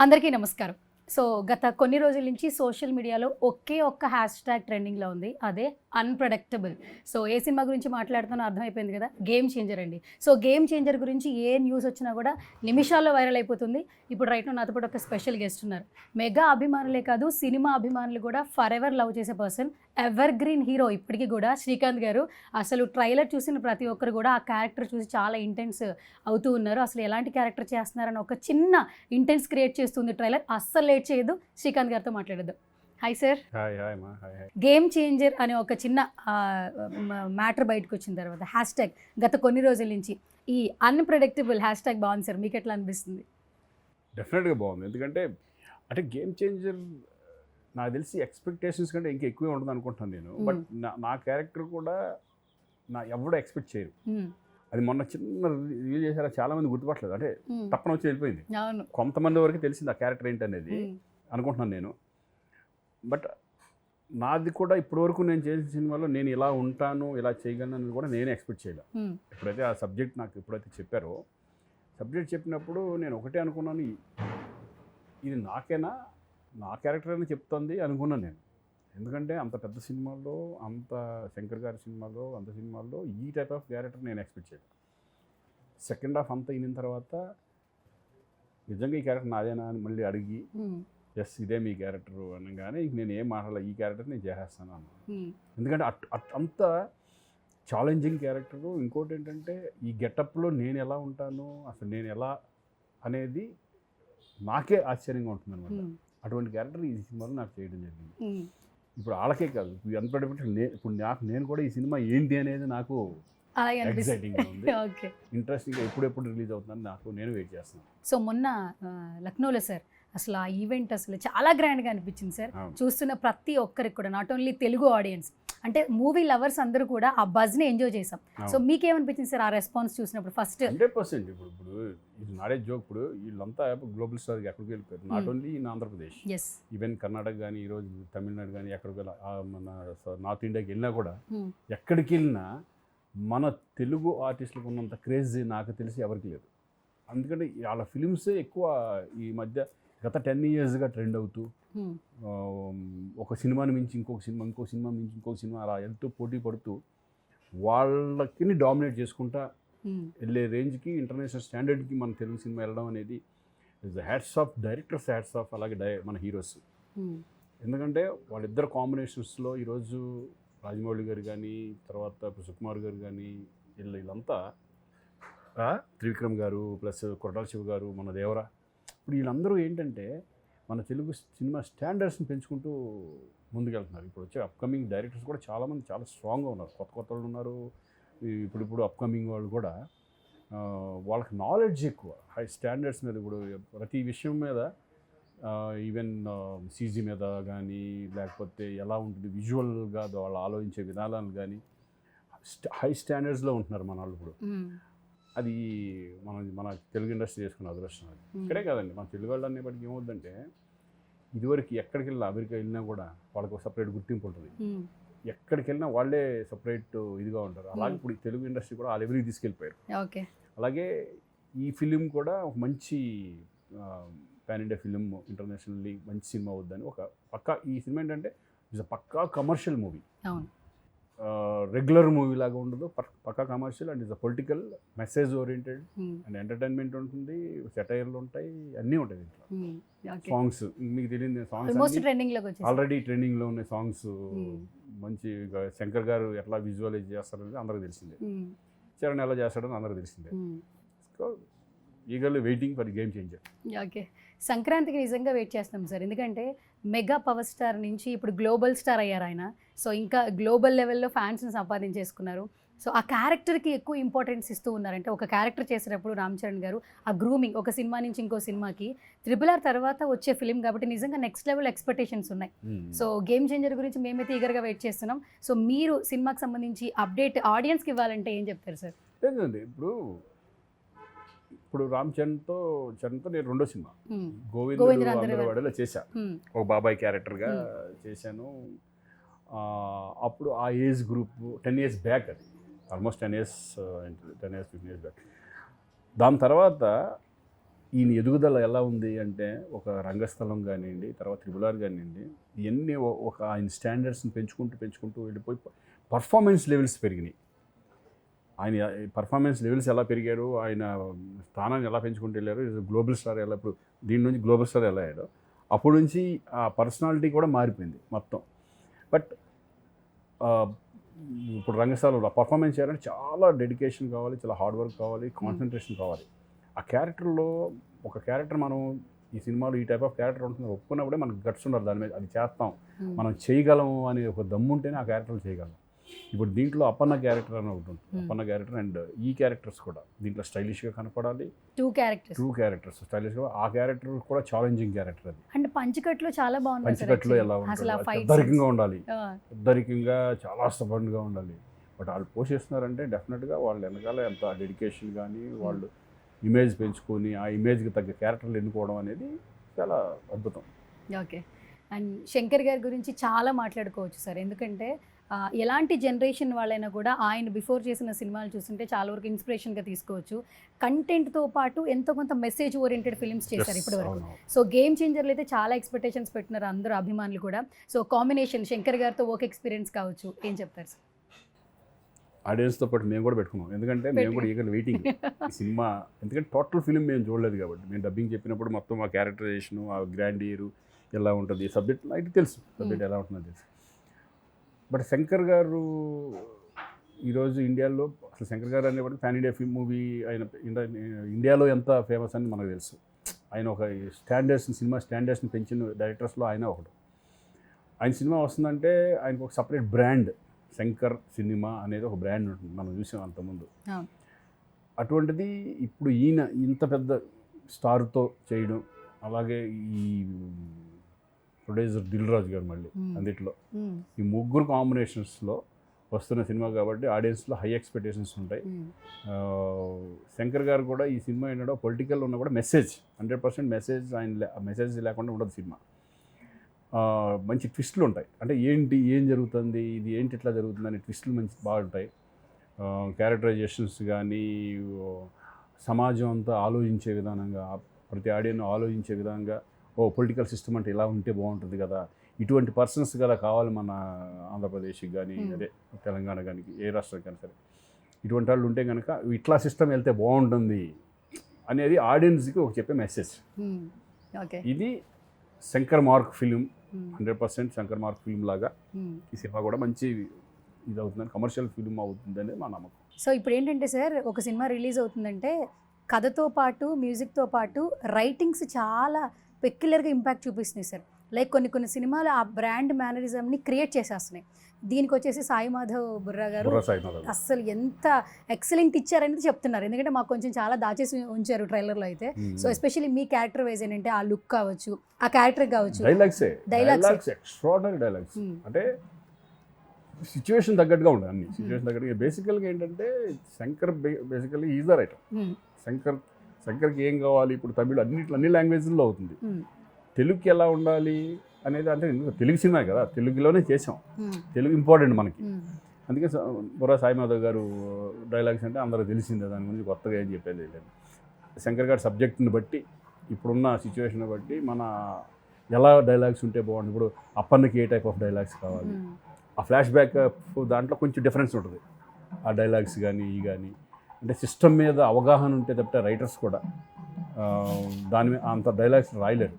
అందరికీ నమస్కారం. సో గత కొన్ని రోజుల నుంచి సోషల్ మీడియాలో ఒకే ఒక్క హ్యాష్ ట్యాగ్ ట్రెండింగ్లో ఉంది. అదే అన్ప్రడక్టబుల్ సో ఏ సినిమా గురించి మాట్లాడుతున్నా అర్థమైపోయింది కదా? గేమ్ చేంజర్ అండి. సో గేమ్ చేంజర్ గురించి ఏ న్యూస్ వచ్చినా కూడా నిమిషాల్లో వైరల్ అయిపోతుంది. ఇప్పుడు రైట్ నాతో పాటు ఒక స్పెషల్ గెస్ట్ ఉన్నారు. మెగా అభిమానులే కాదు సినిమా అభిమానులు కూడా ఫర్ ఎవర్ లవ్ చేసే పర్సన్ ఎవర్ గ్రీన్ హీరో ఇప్పటికీ కూడా శ్రీకాంత్ గారు. అసలు ట్రైలర్ చూసిన ప్రతి ఒక్కరు కూడా ఆ క్యారెక్టర్ చూసి చాలా ఇంటెన్స్ అవుతూ ఉన్నారు. అసలు ఎలాంటి క్యారెక్టర్ చేస్తున్నారని ఒక చిన్న ఇంటెన్స్ క్రియేట్ చేస్తుంది ట్రైలర్ అస్సలు లేట్ చేయదు శ్రీకాంత్ గారితో మాట్లాడద్దు. హాయ్ సార్ హాయ్ హాయ్ మా హాయ్ హాయ్ గేమ్ చేంజర్ అనే ఒక చిన్న మ్యాటర్ బయటకు వచ్చిన తర్వాత హ్యాష్ ట్యాగ్ గత కొన్ని రోజుల నుంచి ఈ అన్ప్రెడిక్టబుల్ హ్యాష్ ట్యాగ్ బాగుంది సార్ మీకు ఎట్లా అనిపిస్తుంది? డెఫినెట్గా బాగుంది. ఎందుకంటే అంటే గేమ్ చేంజర్ నాకు తెలిసి ఎక్స్పెక్టేషన్స్ కంటే ఇంకా ఎక్కువే ఉంటుంది అనుకుంటున్నాను నేను. Hmm. బట్ నా నా క్యారెక్టర్ కూడా నా ఎవడో ఎక్స్పెక్ట్ చేయరు. మ్మ్. అది మొన్న చిన్న రివీల్ చేశారా చాలా మంది గుర్తుపట్టలేదు. అంటే మ్మ్. తప్పన వచ్చి వెళ్ళిపోయింది. కొంతమంది వరకు తెలిసింది ఆ క్యారెక్టర్ ఏంటనేది. అనుకుంటున్నాను నేను. బట్ నాది కూడా ఇప్పటివరకు నేను చేసిన సినిమాలో నేను ఇలా ఉంటాను ఇలా చేయగలను అనేది కూడా నేనే ఎక్స్పెక్ట్ చేయలేదు మ్మ్. ఎప్పుడైతే ఆ సబ్జెక్ట్ నాకు ఎప్పుడైతే చెప్పారో సబ్జెక్ట్ చెప్పినప్పుడు నేను ఒకటే అనుకున్నాను "ఈ- ఇది నాకేనా నా క్యారెక్టర్ అని చెప్తుంది అనుకున్నాను నేను ఎందుకంటే అంత పెద్ద సినిమాల్లో అంత శంకర్ గారి సినిమాలో అంత సినిమాల్లో ఈ టైప్ ఆఫ్ క్యారెక్టర్ నేను ఎక్స్పెక్ట్ చేయలేదు సెకండ్ హాఫ్ అంతా అయిన తర్వాత నిజంగా ఈ క్యారెక్టర్ నాదేనా అని మళ్ళీ అడిగి. ఎస్ ఇదే మీ క్యారెక్టర్ అనగానే ఇంక నేను ఏం మాట్లాడాలి ఈ క్యారెక్టర్ నేను చేసేస్తాను అన్నాను. మ్మ్. ఎందుకంటే అట్ అంత ఛాలెంజింగ్ క్యారెక్టరు. ఇంకోటి ఏంటంటే ఈ గెటప్లో నేను ఎలా ఉంటాను అసలు నేను ఎలా అనేది నాకే ఆశ్చర్యంగా ఉంటుంది అనమాట. అటువంటి క్యారెక్టర్ ఈ సినిమాలో నాకు చేయడం జరిగింది. ఇప్పుడు వాళ్ళకే కాదు ఎంత నే ఇప్పుడు నాకు నేను కూడా ఈ సినిమా ఏంటి అనేది నాకు ఉంది. ఓకే. ఇంట్రెస్టింగ్గా ఎప్పుడెప్పుడు రిలీజ్ అవుతుందని నాకు నేను వెయిట్ చేస్తున్నాను. సో మొన్న లక్నోలో సార్ అసలు ఆ ఈవెంట్ అసలు చాలా గ్రాండ్గా అనిపించింది సార్. చూస్తున్న ప్రతి ఒక్కరికి కూడా నాట్ ఓన్లీ తెలుగు ఆడియన్స్ అంటే మూవీ లవర్స్ అందరూ కూడా ఆ బజ్ని ఎంజాయ్ చేసాం సో. మీకేమనిపించింది సార్ ఆ రెస్పాన్స్ చూసినప్పుడు ఫస్ట్? హండ్రెడ్ పర్సెంట్ ఇప్పుడు ఇప్పుడు ఇది నాడే జోక్ ఇప్పుడు వీళ్ళంతా గ్లోబల్ స్టార్కి ఎక్కడికి వెళ్ళిపోయారు. Not. Only in Andhra Pradesh even Karnataka కానీ ఈరోజు తమిళనాడు కానీ ఎక్కడికి మన నార్త్ ఇండియాకి వెళ్ళినా కూడా ఎక్కడికి వెళ్ళినా మన తెలుగు ఆర్టిస్టులకు ఉన్నంత క్రేజ్ నాకు తెలిసి ఎవరికి లేదు. అందుకని వాళ్ళ ఫిలిమ్సే ఎక్కువ ఈ మధ్య గత టెన్ ఇయర్స్గా ట్రెండ్ అవుతూ ఒక సినిమాని మించి ఇంకొక సినిమా ఇంకో సినిమా మించి ఇంకొక సినిమా అలా ఎంతో పోటీ పడుతూ వాళ్ళకి డామినేట్ చేసుకుంటా వెళ్ళే రేంజ్కి ఇంటర్నేషనల్ స్టాండర్డ్కి మన తెలుగు సినిమా వెళ్ళడం అనేది is hats off directors hats off అలాగే డై మన హీరోస్. ఎందుకంటే వాళ్ళిద్దరు కాంబినేషన్స్లో ఈరోజు రాజమౌళి గారు కానీ తర్వాత సుకుమార్ గారు కానీ వీళ్ళు వీళ్ళంతా త్రివిక్రమ్ గారు ప్లస్ కొరటాల శివ గారు మన దేవరా. ఇప్పుడు వీళ్ళందరూ ఏంటంటే మన తెలుగు సినిమా స్టాండర్డ్స్ని పెంచుకుంటూ ముందుకెళ్తున్నారు. ఇప్పుడు వచ్చే అప్కమింగ్ డైరెక్టర్స్ కూడా చాలామంది చాలా స్ట్రాంగ్గా ఉన్నారు. కొత్త కొత్త వాళ్ళు ఉన్నారు. ఇప్పుడు ఇప్పుడు అప్కమింగ్ వాళ్ళు కూడా వాళ్ళకి నాలెడ్జ్ ఎక్కువ. హై స్టాండర్డ్స్ మీద ఇప్పుడు ప్రతి విషయం మీద ఈవెన్ సీజీ మీద కానీ లేకపోతే ఎలా ఉంటుంది విజువల్గా వాళ్ళు ఆలోచించే విధానాలు కానీ హై స్టాండర్డ్స్లో ఉంటున్నారు మన వాళ్ళు ఇప్పుడు. అది మన మన తెలుగు ఇండస్ట్రీ చేసుకున్న అదృష్టం అది. ఇక్కడే కాదండి మన తెలుగు వాళ్ళు అనేప్పటికీ ఏమవుతుందంటే ఇదివరకు ఎక్కడికి వెళ్ళినా అమెరికా వెళ్ళినా కూడా వాళ్ళకి ఒక సపరేట్ గుర్తింపు ఉంటుంది. ఎక్కడికి వెళ్ళినా వాళ్ళే సపరేట్ ఇదిగా ఉంటారు. అలాగే ఇప్పుడు ఈ తెలుగు ఇండస్ట్రీ కూడా ఆ లెవెల్కి తీసుకెళ్ళిపోయారు. ఓకే. అలాగే ఈ ఫిలిం కూడా ఒక మంచి పాన్ ఇండియా ఫిలిం ఇంటర్నేషనల్లీ మంచి సినిమా అవుద్దని ఒక పక్కా ఈ సినిమా ఏంటంటే ఇట్స్ పక్కా కమర్షియల్ మూవీ అవును. రెగ్యులర్ మూవీ లాగా ఉండదు. పక్- పక్కా commercial and is a political message oriented and entertainment ఉంటుంది సెటైర్లు ఉంటాయి అన్నీ ఉంటాయి దీంట్లో. సాంగ్స్ మీకు తెలియదు సాంగ్స్ ఆల్రెడీ ట్రెండింగ్లో ఉన్నాయి సాంగ్స్ Hmm. మంచి శంకర్ గారు ఎట్లా విజువలైజ్ చేస్తారనేది అందరికీ తెలిసిందే. చరణ్ ఎలా చేస్తాడని అందరికీ తెలిసిందే. So eagerly waiting for Game Changer okay సంక్రాంతికి నిజంగా వెయిట్ చేస్తాం సార్. ఎందుకంటే మెగా పవర్ స్టార్ నుంచి ఇప్పుడు గ్లోబల్ స్టార్ అయ్యారు ఆయన. సో ఇంకా గ్లోబల్ లెవెల్లో ఫ్యాన్స్ని సంపాదించేసుకున్నారు. సో ఆ క్యారెక్టర్కి ఎక్కువ ఇంపార్టెన్స్ ఇస్తూ ఉన్నారంటే ఒక క్యారెక్టర్ చేసేటప్పుడు రామ్ చరణ్ గారు ఆ గ్రూమింగ్ ఒక సినిమా నుంచి ఇంకో సినిమాకి త్రిబుల్ ఆర్ తర్వాత వచ్చే ఫిలిం కాబట్టి నిజంగా నెక్స్ట్ లెవెల్ ఎక్స్పెక్టేషన్స్ ఉన్నాయి. సో గేమ్ చేంజర్ గురించి మేమైతే ఈగర్గా వెయిట్ చేస్తున్నాం. సో మీరు సినిమాకి సంబంధించి అప్డేట్ ఆడియన్స్కి ఇవ్వాలంటే ఏం చెప్తారు సార్? లేదండి ఇప్పుడు ఇప్పుడు రామ్ చరణ్తో చరణ్తో నేను రెండో సినిమా. గోవిందుడు గోవిందుడు అందరి అందరవాడలో చేశా. ఒక బాబాయ్ క్యారెక్టర్గా చేశాను. అప్పుడు ఆ age group ten years back అది. Almost ten years ten years fifteen years back. దాని తర్వాత ఈయన ఎదుగుదల ఎలా ఉంది అంటే ఒక రంగస్థలం కానివ్వండి తర్వాత త్రిబులార్ కానివ్వండి ఇవన్నీ ఒక ఆయన స్టాండర్డ్స్ని పెంచుకుంటూ పెంచుకుంటూ వెళ్ళిపోయి పర్ఫార్మెన్స్ లెవెల్స్ పెరిగినాయి. ఆయన పర్ఫార్మెన్స్ లెవెల్స్ ఎలా పెరిగారు ఆయన స్థానాన్ని ఎలా పెంచుకుంటూ వెళ్ళారు గ్లోబల్ స్టార్ ఎలా ఇప్పుడు దీని నుంచి గ్లోబల్ స్టార్ ఎలా అయ్యాడు. అప్పటి నుంచి ఆ పర్సనాలిటీ కూడా మారిపోయింది మొత్తం. బట్ ఇప్పుడు రంగస్థలంలో పర్ఫార్మెన్స్ చేయాలంటే చాలా డెడికేషన్ కావాలి చాలా హార్డ్ వర్క్ కావాలి కాన్సన్ట్రేషన్ కావాలి. ఆ క్యారెక్టర్లో ఒక క్యారెక్టర్ మనం ఈ సినిమాలో ఈ టైప్ ఆఫ్ క్యారెక్టర్ ఉంటుంది ఒప్పుకున్నప్పుడే మనకు గట్స్ ఉండాలి దాని మీద. అది చేస్తాం. Hmm. మనం చేయగలం అనే ఒక దమ్ము ఉంటేనే ఆ క్యారెక్టర్లు చేయగలం. ఇప్పుడు దీంట్లో అప్పన్న క్యారెక్టర్ అని ఒకటి ఉంటుంది. Hmm. అప్పన్న క్యారెక్టర్ అండ్ ఈ క్యారెక్టర్స్ కూడా దీంట్లో స్టైలిష్గా కనపడాలి. టూ క్యారెక్టర్స్ టూ క్యారెక్టర్స్ స్టైలిష్గా ఆ క్యారెక్టర్ కూడా ఛాలెంజింగ్ క్యారెక్టర్ అది. అంటే పంచకట్లో చాలా బాగుంది పంచకట్లో. ఎలా ఉంటుంది ఫైట్ పెద్దరికంగా ఉండాలి. పెద్దరికంగా చాలా స్టబన్గా ఉండాలి. బట్ వాళ్ళు పోషిస్తున్నారంటే డెఫినెట్గా వాళ్ళు వెనకాల ఎంత డెడికేషన్ కానీ వాళ్ళు ఇమేజ్ పెంచుకొని ఆ ఇమేజ్కి తగ్గ క్యారెక్టర్లు ఎన్నుకోవడం అనేది చాలా అద్భుతం. ఓకే అండ్ శంకర్ గారి గురించి చాలా మాట్లాడుకోవచ్చు సార్. ఎందుకంటే ఎలాంటి జనరేషన్ వాళ్ళైనా కూడా ఆయన బిఫోర్ చేసిన సినిమాలు చూస్తుంటే చాలా వరకు ఇన్స్పిరేషన్గా తీసుకోవచ్చు. కంటెంట్తో పాటు ఎంతో కొంత మెసేజ్ ఓరియంటెడ్ ఫిల్మ్స్ చేశారు ఇప్పటి వరకు. సో గేమ్ చేంజర్లు అయితే చాలా ఎక్స్పెక్టేషన్స్ పెట్టినారు అందరూ అభిమానులు కూడా. సో కాంబినేషన్ శంకర్ గారితో వర్క్ ఎక్స్పీరియన్స్ కావచ్చు. ఏం చెప్తారు? సార్ ఆడియన్స్తో పాటు మేము కూడా పెట్టుకున్నాం. ఎందుకంటే మేము కూడా ఈగర్ వెయిటింగ్ సినిమా ఎందుకంటే టోటల్ ఫిలిం మేము చూడలేదు కాబట్టి. మేము డబ్బింగ్ చెప్పినప్పుడు మొత్తం ఆ క్యారెక్టరైజేషన్ ఆ గ్రాండ్ ఇయర్ ఎలా ఉంటుంది సబ్జెక్ట్ అయితే తెలుసు. సబ్జెక్ట్ ఎలా ఉంటుందో తెలుసు. బట్ శంకర్ గారు ఈరోజు ఇండియాలో అసలు శంకర్ గారు అనేవాడు పాన్ ఇండియా ఫిల్మ్ మూవీ ఆయన ఇండియా ఇండియాలో ఎంత ఫేమస్ అని మనకు తెలుసు. ఆయన ఒక స్టాండర్డ్స్ని సినిమా స్టాండర్డ్స్ని పెంచిన డైరెక్టర్స్లో ఆయన ఒకడు. ఆయన సినిమా వస్తుందంటే ఆయనకు ఒక సపరేట్ బ్రాండ్ శంకర్ సినిమా అనేది ఒక బ్రాండ్ ఉంటుంది. మనం చూసాం అంతకుముందు. అటువంటిది ఇప్పుడు ఈయన ఇంత పెద్ద స్టార్తో చేయడం అలాగే ఈ ప్రొడ్యూసర్ దిల్ రాజు గారు మళ్ళీ. అందుట్లో. ఈ ముగ్గురు కాంబినేషన్స్లో వస్తున్న సినిమా కాబట్టి ఆడియన్స్లో హై ఎక్స్పెక్టేషన్స్ ఉంటాయి. శంకర్ గారు కూడా ఈ సినిమా ఏంటంటే పొలిటికల్ ఉన్న కూడా మెసేజ్ హండ్రెడ్ పర్సెంట్ మెసేజ్ ఆయన మెసేజ్ లేకుండా ఉండదు సినిమా. మంచి ట్విస్టులు ఉంటాయి. అంటే ఏంటి ఏం జరుగుతుంది ఇది ఏంటి ఇట్లా జరుగుతుంది అనే ట్విస్టులు మంచి బాగుంటాయి క్యారెక్టరైజేషన్స్ కానీ సమాజం అంతా ఆలోచించే విధానంగా ప్రతి ఆడియన్ ఆలోచించే విధంగా ఓ పొలిటికల్ సిస్టమ్ అంటే ఇలా ఉంటే బాగుంటుంది కదా ఇటువంటి పర్సన్స్ కదా కావాలి మన ఆంధ్రప్రదేశ్కి కానీ. అదే తెలంగాణ కానీ ఏ రాష్ట్రం కానీ సరే ఇటువంటి వాళ్ళు ఉంటే కనుక ఇట్లా సిస్టమ్ వెళ్తే బాగుంటుంది అనేది ఆడియన్స్కి ఒక చెప్పే మెసేజ్ ఇది Shankar mark film. Hundred percent Shankar mark film లాగా. ఈ సినిమా కూడా మంచి ఇది అవుతుందని కమర్షియల్ ఫిలిం అవుతుందని మా నమ్మకం సో ఇప్పుడు ఏంటంటే సార్ ఒక సినిమా రిలీజ్ అవుతుందంటే కథతో పాటు మ్యూజిక్తో పాటు రైటింగ్స్ చాలా పెక్యులర్గా ఇంపాక్ట్ చూపిస్తున్నాయి సార్ లైక్ కొన్ని కొన్ని సినిమాలు ఆ బ్రాండ్ మేనరిజంని క్రియేట్ చేసేస్తున్నాయి దీనికి వచ్చేసి సాయి మాధవ్ బుర్రా గారు. అస్సలు ఎంత ఎక్సలెంట్ ఇచ్చారనేది చెప్తున్నారు ఎందుకంటే మాకు కొంచెం చాలా దాచేసి ఉంచారు ట్రైలర్లో అయితే. సో ఎస్పెషల్లీ మీ క్యారెక్టర్ వైజ్ ఏంటంటే ఆ లుక్ కావచ్చు ఆ క్యారెక్టర్ కావచ్చు డైలాగ్సే. Dialogues extraordinary dialogues. అంటే సిచ్యువేషన్ తగ్గట్టుగా ఉంటాయి అన్ని సిచ్యువేషన్ తగ్గట్టుగా బేసికల్గా ఏంటంటే Shankar basically is the writer. Shankar శంకర్కి ఏం కావాలి? ఇప్పుడు తమిళ్ అన్నిట్లో అన్ని లాంగ్వేజ్లో అవుతుంది. తెలుగుకి ఎలా ఉండాలి అనేది అంటే తెలుగు సినిమా కదా తెలుగులోనే చేసాం. తెలుగు ఇంపార్టెంట్ మనకి. అందుకే బుర్రా సాయి మాధవ్ గారు డైలాగ్స్ అంటే అందరూ తెలిసిందే దాని గురించి కొత్తగా ఏం చెప్పేది లేదు. శంకర్ గారి సబ్జెక్ట్ని బట్టి ఇప్పుడున్న సిచ్యువేషన్ బట్టి మన ఎలా డైలాగ్స్ ఉంటే బాగుంటుంది. ఇప్పుడు అప్పన్నకి ఏ టైప్ ఆఫ్ డైలాగ్స్ కావాలి. ఆ ఫ్లాష్ బ్యాక్ దాంట్లో కొంచెం డిఫరెన్స్ ఉంటుంది. ఆ డైలాగ్స్ కానీ ఈ కానీ అంటే సిస్టమ్ మీద అవగాహన ఉంటే తప్పితే రైటర్స్ కూడా దాని మీద అంత డైలాగ్స్ రాయలేరు.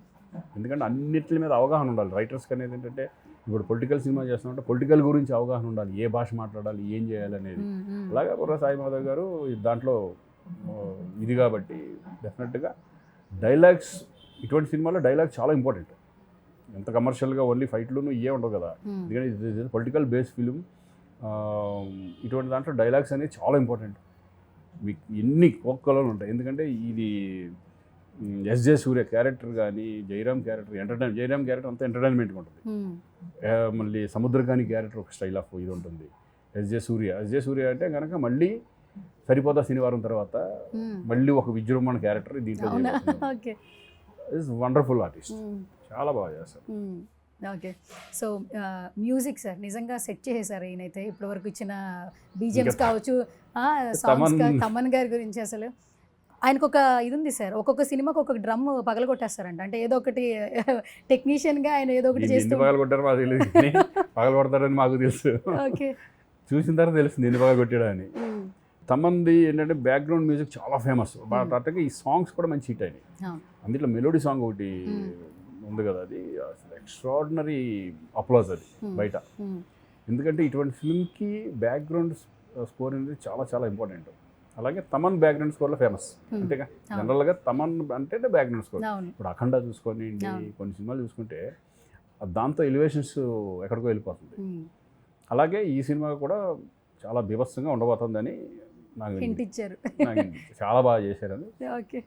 ఎందుకంటే అన్నిటి మీద అవగాహన ఉండాలి. రైటర్స్కి అనేది ఏంటంటే ఇప్పుడు పొలిటికల్ సినిమా చేస్తున్నామంటే పొలిటికల్ గురించి అవగాహన ఉండాలి. ఏ భాష మాట్లాడాలి ఏం చేయాలి అనేది. అలాగే బుర్ర సాయి మాధవ్ గారు దాంట్లో ఇది కాబట్టి డెఫినెట్గా డైలాగ్స్ ఇటువంటి సినిమాలో డైలాగ్ చాలా ఇంపార్టెంట్ ఎంత కమర్షియల్గా ఓన్లీ ఫైట్లోనూ ఇవే ఉండవు కదా. ఎందుకంటే ఇది పొలిటికల్ బేస్ ఫిలిం ఇటువంటి దాంట్లో డైలాగ్స్ అనేది చాలా ఇంపార్టెంట్ మీకు ఎన్ని ఒక్కలో ఉంటాయి. ఎందుకంటే ఇది ఎస్జే సూర్య క్యారెక్టర్ కానీ Jayaram character entertain Jayaram character అంతా ఎంటర్టైన్మెంట్గా ఉంటుంది. మళ్ళీ సముద్రకాని క్యారెక్టర్ ఒక స్టైల్ ఆఫ్ ఇది ఉంటుంది. ఎస్జే సూర్య ఎస్జే సూర్య అంటే కనుక మళ్ళీ సరిపోతా శనివారం తర్వాత. మళ్ళీ ఒక విజృంభణ క్యారెక్టర్ దీంట్లో ఇస్ వండర్ఫుల్ ఆర్టిస్ట్ చాలా బాగా చేస్తారు. ఓకే. సో మ్యూజిక్ సార్ నిజంగా సెట్ చేసేసారు ఈయనైతే ఇప్పటివరకు ఇచ్చిన బీజిఎమ్స్ ఇంకా కావచ్చు సాంగ్స్ తమన్- గారి గురించి అసలు. ఆయనకు ఒక ఇది ఉంది సార్ ఒక్కొక్క సినిమాకి ఒక్కొక్క డ్రమ్ పగలగొట్టేస్తారంట. అంటే ఏదో ఒకటి టెక్నీషియన్గా ఆయన ఏదో ఒకటి చేస్తూ ఎన్ని పగలు కొట్టారో మాకు తెలియదు కానీ పగలు కొడతారని మాకు తెలుసు. ఓకే. చూసిన తర్వాత తెలుస్తుంది ఎన్ని పగలు కొట్టాడని తమంది ఏంటంటే బ్యాక్గ్రౌండ్ మ్యూజిక్ చాలా ఫేమస్. అట్టగా ఈ సాంగ్స్ కూడా మంచి హిట్ అయినాయి. అందులో మెలోడీ సాంగ్ ఒకటి. ఉంది కదా అది. అసలు ఎక్స్ట్రాడినరీ అప్లాజ్ అది బయట. ఎందుకంటే ఇటువంటి ఫిల్మ్కి బ్యాక్గ్రౌండ్ స్కోర్ అనేది చాలా చాలా ఇంపార్టెంట్ అలాగే తమన్ బ్యాక్గ్రౌండ్ స్కోర్లో ఫేమస్ Hmm. అంతేగా. జనరల్గా తమన్ అంటే బ్యాక్గ్రౌండ్ స్కోర్ ఇప్పుడు అఖండ చూసుకొని. కొన్ని సినిమాలు చూసుకుంటే దాంతో ఎలివేషన్స్ ఎక్కడికో వెళ్ళిపోతుంది. ఉమ్. అలాగే ఈ సినిమా కూడా చాలా బీభత్సంగా ఉండబోతుందని నాకు. చాలా బాగా చేశారని. ఓకే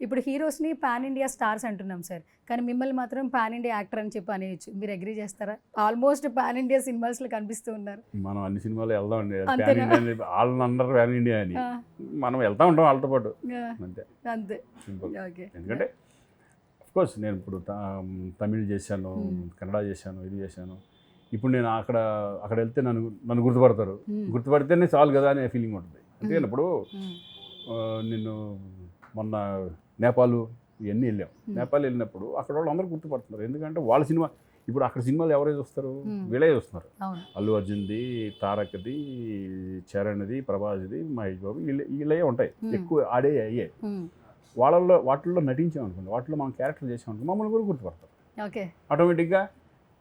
ఇప్పుడు హీరోస్ని పాన్ ఇండియా స్టార్స్ అంటున్నాం సార్. కానీ మిమ్మల్ని మాత్రం పాన్ ఇండియా యాక్టర్ అని చెప్పి అనేయచ్చు. మీరు అగ్రీ చేస్తారా? ఆల్మోస్ట్ పాన్ ఇండియా సినిమాస్లో కనిపిస్తూ ఉన్నారు. మనం అన్ని సినిమాలు వెళ్దామండి ప్యాన్ అంతేనా? ఇండియా వాళ్ళని అందరు ప్యాన్ ఇండియా అని. మనం వెళ్తా ఉంటాం వాళ్ళతో పాటు. అంతే. అంతే. ఓకే. ఎందుకంటే కోర్స్ నేను ఇప్పుడు తమిళ్ చేశాను. కన్నడ చేశాను ఇది చేశాను. ఇప్పుడు నేను అక్కడ అక్కడ వెళ్తే నన్ను నన్ను గుర్తుపడతారు. గుర్తుపడితేనే చాలు కదా అనే ఫీలింగ్ ఉంటుంది. Hmm. ఇప్పుడు నిన్ను మొన్న నేపాల్ ఇవన్నీ వెళ్ళాం. నేపాల్ వెళ్ళినప్పుడు అక్కడ వాళ్ళు అందరూ గుర్తుపడుతున్నారు. ఎందుకంటే వాళ్ళ సినిమా ఇప్పుడు అక్కడ సినిమాలు ఎవరైతే వస్తారు. వీళ్ళే వస్తున్నారు అవును. అల్లు అర్జున్ది తారక్ది చరణ్ది ప్రభాస్ది మహేష్ బాబు వీళ్ళే వీళ్ళే ఉంటాయి. ఎక్కువ ఆడే అయ్యే. వాళ్ళల్లో వాటిల్లో నటించాం అనుకోండి వాటిలో మనం క్యారెక్టర్ చేసాం అనుకో మమ్మల్ని కూడా గుర్తుపడతారు. ఓకే. ఆటోమేటిక్గా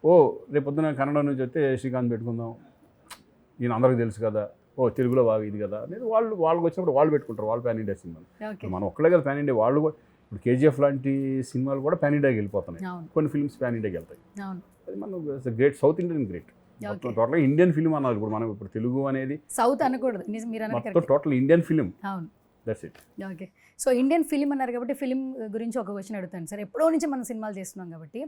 ఓ రేపు పొద్దున కన్నడ నుంచి వస్తే శ్రీకాంత్ పెట్టుకుందాం. ఈయన అందరికీ తెలుసు కదా. ఓ తెలుగులో బాగా ఇది కదా అనేది వాళ్ళు వాళ్ళకి వచ్చినప్పుడు వాళ్ళు పెట్టుకుంటారు వాళ్ళు ప్యాన్ ఇండియా సినిమాలు. మనం ఒక్కడే కదా ప్యాన్ ఇండియా వాళ్ళు కూడా ఇప్పుడు కేజీఎఫ్ లాంటి సినిమాలు కూడా ప్యాన్ ఇండియాకి వెళ్ళిపోతున్నాయి. కొన్ని ఫిల్మ్స్ ప్యాన్ ఇండియాకి వెళ్తాయి. అది మనం గ్రేట్ సౌత్ ఇండియన్ గ్రేట్ టోటల్గా ఇండియన్ ఫిలిం అన్నారు. ఇప్పుడు మనం ఇప్పుడు తెలుగు అనేది సౌత్ అనకూడదు. మొత్తం total Indian film that's it okay. So Indian film అన్నారు కాబట్టి ఫిలిం గురించి ఒక క్వశ్చన్ అడుగుతాను సార్. ఎప్పుడో నుంచి మనం సినిమాలు చేస్తున్నాం కాబట్టి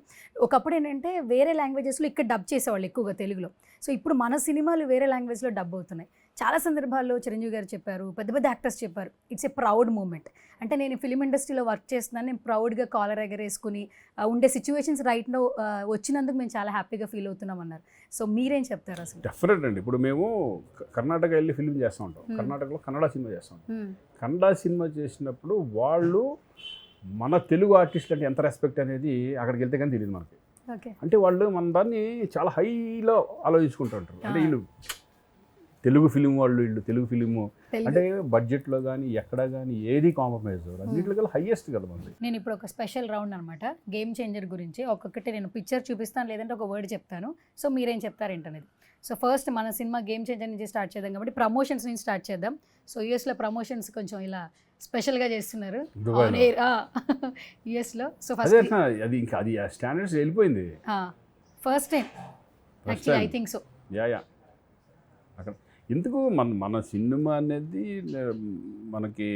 ఒకప్పుడు ఏంటంటే వేరే లాంగ్వేజెస్లో ఇక్కడ డబ్ చేసేవాళ్ళు ఎక్కువగా తెలుగులో. సో ఇప్పుడు మన సినిమాలు వేరే లాంగ్వేజ్లో డబ్ అవుతున్నాయి. చాలా సందర్భాల్లో చిరంజీవి గారు చెప్పారు పెద్ద పెద్ద యాక్టర్స్ చెప్పారు ఇట్స్ ఏ ప్రౌడ్ మూమెంట్ అంటే నేను ఫిలిం ఇండస్ట్రీలో వర్క్ చేస్తున్నాను నేను ప్రౌడ్గా కాలర్ ఎగరేసుకుని ఉండే సిచ్యువేషన్స్ రైట్లో వచ్చినందుకు మేము చాలా హ్యాపీగా ఫీల్ అవుతున్నాం అన్నారు. సో మీరేం చెప్తారు అసలు? డెఫినెట్ అండి. ఇప్పుడు మేము కర్ణాటక వెళ్ళి ఫిలిం చేస్తూ ఉంటాం. Hmm. కర్ణాటకలో కన్నడ సినిమా చేస్తాం మ్మ్. కన్నడ సినిమా చేసినప్పుడు వాళ్ళు మన తెలుగు ఆర్టిస్ట్ అంటే ఎంత రెస్పెక్ట్ అనేది అక్కడికి వెళ్తే కానీ తెలియదు మనకి. ఓకే అంటే వాళ్ళు మన దాన్ని చాలా హైలో ఆలోచించుకుంటుంటారు అంటే Ah. వీళ్ళు తెలుగు ఫిలిం వాళ్ళు వీళ్ళు తెలుగు ఫిలిము అంటే బడ్జెట్లో కానీ ఎక్కడ కానీ ఏది కాంప్రమైజ్ అన్నింటిలో కల్లా హైయెస్ట్ కదా మనది. నేను ఇప్పుడు ఒక స్పెషల్ రౌండ్ అనమాట గేమ్ చేంజర్ గురించి ఒక్కొక్కటి నేను పిక్చర్ చూపిస్తాను లేదంటే ఒక వర్డ్ చెప్తాను. సో మీరేం చెప్తారేంటనేది సో ఫస్ట్ మన సినిమా గేమ్ చేంజర్ నుంచి స్టార్ట్ చేద్దాం కాబట్టి ప్రమోషన్స్ నుంచి స్టార్ట్ చేద్దాం. సో యూఎస్లో ప్రమోషన్స్ కొంచెం ఇలా స్పెషల్గా చేస్తున్నారు. యుఎస్లో సో ఫస్ట్ అది ఇంకా అది స్టాండర్డ్స్ వెళ్ళిపోయింది. First time actually I. Think so yeah yeah ఎందుకు మన మన సినిమా అనేది మనకి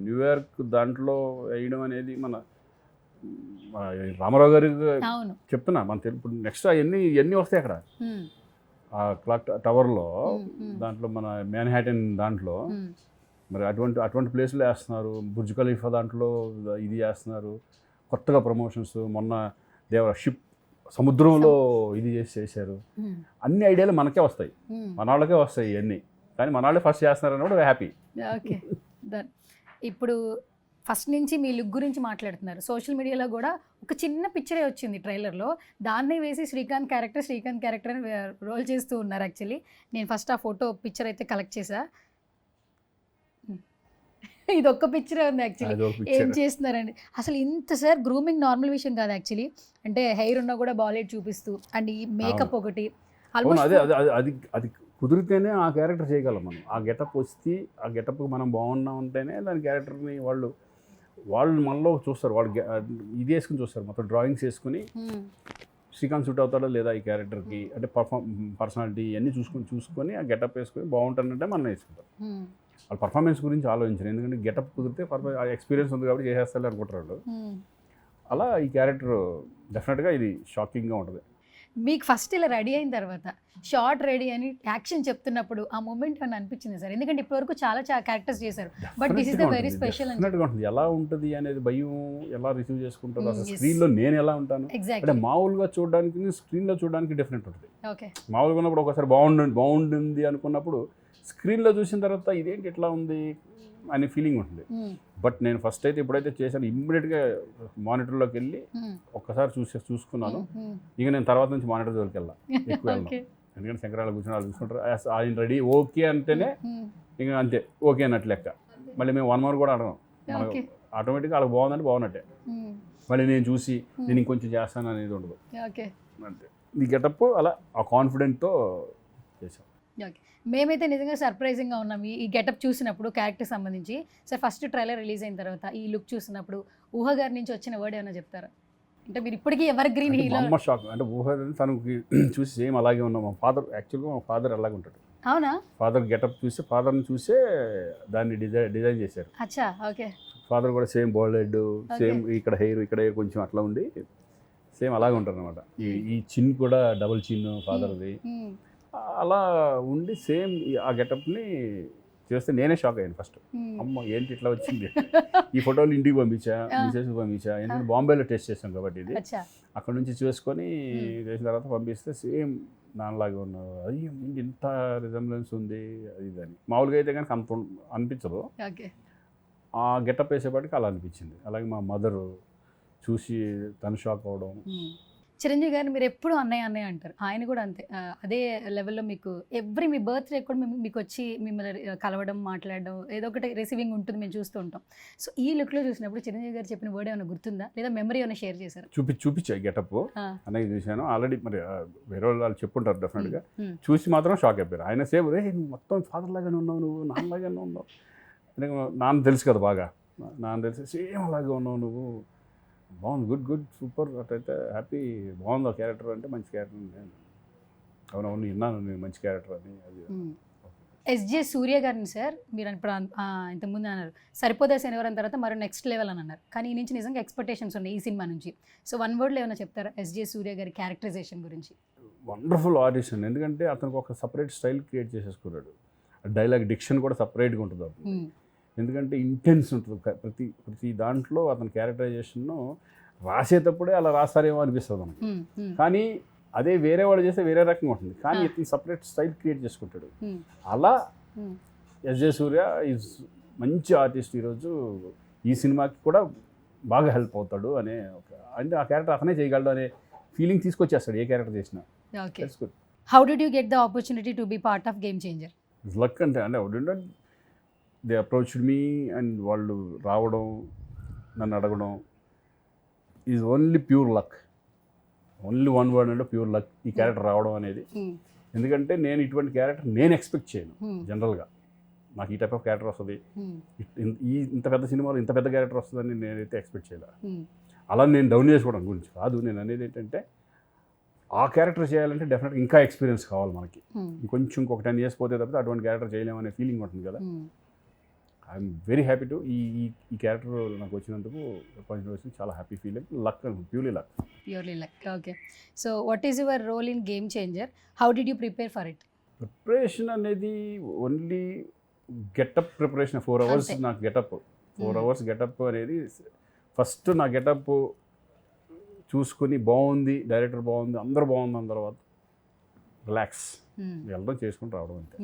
న్యూయార్క్ దాంట్లో వేయడం అనేది మన రామారావు గారి చెప్తున్నా మన ఇప్పుడు నెక్స్ట్ అవన్నీ ఎన్ని వస్తాయి అక్కడ. ఆ క్లాక్ టవర్లో. దాంట్లో మన మ్యాన్హాటన్ దాంట్లో. మరి అటువంటి అటువంటి ప్లేస్లో వేస్తున్నారు బుర్జ్ ఖలీఫా దాంట్లో ఇది చేస్తున్నారు కొత్తగా ప్రమోషన్స్ మొన్న దేవ షిప్ సముద్రంలో ఇది చేసి చేశారు. అన్ని ఐడియాలు మనకే వస్తాయి. మన వాళ్ళకే వస్తాయి ఇవన్నీ. కానీ మన వాళ్ళే ఫస్ట్ చేస్తున్నారని కూడా హ్యాపీ ఓకే. ఇప్పుడు ఫస్ట్ నుంచి మీ లుక్ గురించి మాట్లాడుతున్నారు. సోషల్ మీడియాలో కూడా ఒక చిన్న పిక్చరే వచ్చింది ట్రైలర్లో దాన్నే వేసి శ్రీకాంత్ క్యారెక్టర్ శ్రీకాంత్ క్యారెక్టర్ అని రోల్ చేస్తూ ఉన్నారు యాక్చువల్లీ నేను ఫస్ట్ ఆ ఫోటో పిక్చర్ అయితే కలెక్ట్ చేసా ఇది ఒక్క పిక్చరే ఉంది యాక్చువల్లీ ఏం చేస్తున్నారండి? అసలు ఇంత సార్ గ్రూమింగ్ నార్మల్ విషయం కాదు యాక్చువల్లీ అంటే హెయిర్ ఉన్నా కూడా బాలెట్ చూపిస్తూ అండ్ ఈ మేకప్ ఒకటి. అదే అదే అది కుదిరితేనే ఆ క్యారెక్టర్ చేయగలం మనం. ఆ గెటప్ వస్తే ఆ గెటప్ మనం బాగున్నాం ఉంటేనే దాని క్యారెక్టర్ని వాళ్ళు వాళ్ళు మనలో చూస్తారు. వాళ్ళు ఇది వేసుకుని చూస్తారు. మొత్తం డ్రాయింగ్స్ వేసుకుని శ్రీకాంత్ సూట్ అవుతాడో లేదా ఈ క్యారెక్టర్కి అంటే పర్ఫామ్ పర్సనాలిటీ ఇవన్నీ చూసుకొని చూసుకొని ఆ గెటప్ వేసుకొని బాగుంటానంటే మనం వేసుకుంటారు వాళ్ళ పర్ఫార్మెన్స్ గురించి ఆలోచించారు. ఎందుకంటే గెటప్ కుదిరితే పర్ఫార్ ఎక్స్పీరియన్స్ ఉంది కాబట్టి చేసేస్తారు అనుకుంటారు వాళ్ళు. అలా ఈ క్యారెక్టర్ డెఫినెట్గా ఇది షాకింగ్గా ఉంటుంది. మీకు ఫస్ట్ ఇలా రెడీ అయిన తర్వాత షార్ట్ రెడీ అని యాక్షన్ చెప్తున్నప్పుడు ఆ మూమెంట్ అని అనిపించింది సార్? ఎందుకంటే ఇప్పటివరకు చాలా చాలా క్యారెక్టర్స్ చేశారు. Is the very special అని డెఫినెట్గా ఉంటుంది. ఎలా ఉంటుంది అనేది భయం ఎలా రిసీవ్ చేసుకుంటారు? అసలు. స్క్రీన్లో నేను ఎలా ఉంటాను? అంటే మామూలుగా చూడడానికి స్క్రీన్లో చూడడానికి డిఫరెంట్ ఉంటుంది. ఓకే మామూలుగా ఉన్నప్పుడు ఒకసారి బాగుండు బాగుంటుంది అనుకున్నప్పుడు స్క్రీన్లో చూసిన తర్వాత ఇదేంటి ఇట్లా ఉంది అనే ఫీలింగ్ ఉంటుంది. బట్ నేను ఫస్ట్ అయితే ఎప్పుడైతే చేశాను ఇమ్మీడియట్గా మానిటర్లోకి వెళ్ళి ఉమ్, ఒక్కసారి చూసి చూసుకున్నాను. ఉమ్, ఇక నేను తర్వాత నుంచి మానిటర్ జోలికి వెళ్ళా ఎక్కువ వెళ్ళను. ఓకే ఎందుకంటే శంకరాలు కూర్చొని వాళ్ళు చూసుకుంటారు. "ఆ, ఆయన రెడీ ఓకే అంటేనే ఇక అంతే ఓకే అన్నట్టు లెక్క. మళ్ళీ మేము వన్ మంత్ కూడా అడగం మనకు ఆటోమేటిక్గా వాళ్ళకి బాగుందంటే బాగున్నట్టే. మళ్ళీ నేను చూసి నేను ఇంకొంచెం చేస్తాను అనేది ఉండదు. ఓకే అంతే. ఈ గెటప్ అలా ఆ కాన్ఫిడెంట్తో చేసాం ఓకే. మేమైతే నిజంగా సర్ప్రైజింగ్గా ఉన్నాం. ఈ- గెటప్ చూసినప్పుడు క్యారెక్టర్ సంబంధించి. సార్ ఫస్ట్ ట్రైలర్ రిలీజ్ అయిన తర్వాత ఈ లుక్ చూసినప్పుడు ఊహ గారి నుంచి వచ్చిన వర్డ్ ఏమైనా చెప్తారా? అంటే మీరు ఇప్పటికీ ఎవర్ గ్రీన్ హీరో? అమ్మ షాక్. అంటే ఊహ తనకి చూసి సేమ్ అలాగే ఉన్నాం. మా ఫాదర్ యాక్చువల్గా మా ఫాదర్ అలాగే ఉంటాడు. అవునా? ఫాదర్ గెటప్ చూసి ఫాదర్ని చూసే దాన్ని డిజైన్ డిజైన్ చేశారు. అచ్చా ఓకే. ఫాదర్ కూడా సేమ్ బాల్ హెడ్ సేమ్ ఇక్కడ హెయిర్ ఇక్కడ హెయిర్ కొంచెం అట్లా ఉండి సేమ్ అలాగే ఉంటారు అనమాట ఈ ఈ చిన్ కూడా డబుల్ చిన్ ఫాదర్ది. అలా ఉండి సేమ్ ఆ గెటప్ని చేస్తే నేనే షాక్ అయ్యాను ఫస్ట్. అమ్మ ఏంటి ఇట్లా వచ్చింది? ఈ ఫోటోలు ఇంటికి పంపించా. మిసెస్ పంపించా ఎందుకంటే బాంబేలో టెస్ట్ చేసాం కాబట్టి ఇది. అక్కడ నుంచి చేసుకొని. చేసిన తర్వాత పంపిస్తే సేమ్ నాన్నలాగా ఉన్నావు. అది ఇంత రిజంబ్లెన్స్ ఉంది? అది అని. మామూలుగా అయితే కనుక అంత అనిపించదు. ఆ గెటప్ వేసేపాటికి అలా అనిపించింది. అలాగే మా మదరు చూసి తను షాక్ అవడం మ్మ్. చిరంజీవి గారిని మీరు ఎప్పుడు అన్నయ్య అన్నయ్య అంటారు. ఆయన కూడా అంతే. అదే లెవెల్లో మీకు ఎవ్రీ మీ బర్త్డే కూడా మీకు వచ్చి మిమ్మల్ని కలవడం మాట్లాడడం ఏదో ఒకటి రిసీవింగ్ ఉంటుంది మేము చూస్తూ ఉంటాం. సో ఈ లుక్లో చూసినప్పుడు చిరంజీవి గారు చెప్పిన వర్డ్ ఏమైనా గుర్తుందా? లేదా మెమరీ ఏమైనా షేర్ చేశారా? చూపి చూపించా గెటప్ అనేది చూశాను. ఆల్రెడీ మరి వేరే వాళ్ళు చెప్పుంటారు డెఫినెట్గా. చూసి మాత్రం షాక్ అయిపోయారు. ఆయన సేమ్ రే మొత్తం ఫాదర్ లాగానే ఉన్నావు నువ్వు నాన్నలాగానే ఉన్నావు. నాన్న తెలుసు కదా బాగా. నాన్న తెలిసి సేమ్ అలాగే ఉన్నావు నువ్వు. బాగుంది. Good good super. అట్లయితే హ్యాపీ. బాగుంది ఆ క్యారెక్టర్ అంటే మంచి క్యారెక్టర్ అవునవును విన్నాను. నేను మంచి క్యారెక్టర్ అని అది. ఎస్జే సూర్య గారిని సార్ మీరు ఇప్పుడు ఇంతకుముందు అన్నారు. సరిపోదా శనివారం తర్వాత మరో నెక్స్ట్ లెవెల్ అని అన్నారు. కానీ ఈ నుంచి నిజంగా ఎక్స్పెక్టేషన్స్ ఉన్నాయి ఈ సినిమా నుంచి. సో వన్ వర్డ్లో ఏమైనా చెప్తారా ఎస్జే సూర్య గారి క్యారెక్టరైజేషన్ గురించి? Wonderful audition. ఎందుకంటే అతనికి ఒక సపరేట్ స్టైల్ క్రియేట్ చేసేసుకున్నాడు. డైలాగ్ డిక్షన్ కూడా సపరేట్గా ఉంటుంది. ఎందుకంటే ఇంటెన్స్ ఉంటుంది ప్రతి ప్రతి దాంట్లో అతని క్యారెక్టరైజేషన్ రాసేటప్పుడే అలా రాస్తారేమో అనిపిస్తుంది మనకి. కానీ అదే వేరే వాడు చేస్తే వేరే రకంగా ఉంటుంది కానీ. ఇతను సపరేట్ స్టైల్ క్రియేట్ చేసుకుంటాడు. అలా. ఎస్ జే సూర్య ఈజ్ మంచి ఆర్టిస్ట్ ఈరోజు ఈ సినిమాకి కూడా బాగా హెల్ప్ అవుతాడు అనే ఒక అంటే ఆ క్యారెక్టర్ అతనే చేయగలడు అనే ఫీలింగ్ తీసుకొచ్చేస్తాడు ఏ క్యారెక్టర్ చేసినా okay how did you get the opportunity to be part of Game Changer luck అంటే అంటే దే అప్రోచ్డ్ మీ అండ్ వాళ్ళు రావడం నన్ను అడగడం is only pure luck. Only one word అంటే ప్యూర్ లక్ ఈ క్యారెక్టర్ రావడం అనేది. ఎందుకంటే నేను ఇటువంటి క్యారెక్టర్ నేను ఎక్స్పెక్ట్ చేయను జనరల్గా. నాకు ఈ టైప్ ఆఫ్ క్యారెక్టర్ వస్తుంది. ఈ ఇంత పెద్ద సినిమాలో ఇంత పెద్ద క్యారెక్టర్ వస్తుందని నేనైతే ఎక్స్పెక్ట్ చేయలే. అలా నేను డౌన్ చేసుకోవడం గురించి కాదు. నేను అనేది ఏంటంటే ఆ క్యారెక్టర్ చేయాలంటే డెఫినెట్గా ఇంకా ఎక్స్పీరియన్స్ కావాలి మనకి. ఇంకొంచెం ఇంకొక టెన్ ఇయర్స్ పోతే తప్పితే అటువంటి క్యారెక్టర్ చేయలేము అనే ఫీలింగ్ ఉంటుంది కదా. ఐఎమ్ వెరీ హ్యాపీ టు ఈ ఈ క్యారెక్టర్ నాకు వచ్చినందుకు వచ్చింది చాలా happy feeling luck purely luck purely luck okay so what is your role in Game Changer how did you prepare for it preparation అనేది only getup preparation four hours. నాకు getup four. Hours getup అనేది first నా getup చూసుకుని బాగుంది director బాగుంది అందరూ బాగుంది అన్న తర్వాత రిలాక్స్ వెళ్ళడం చేసుకుని రావడం అంతే.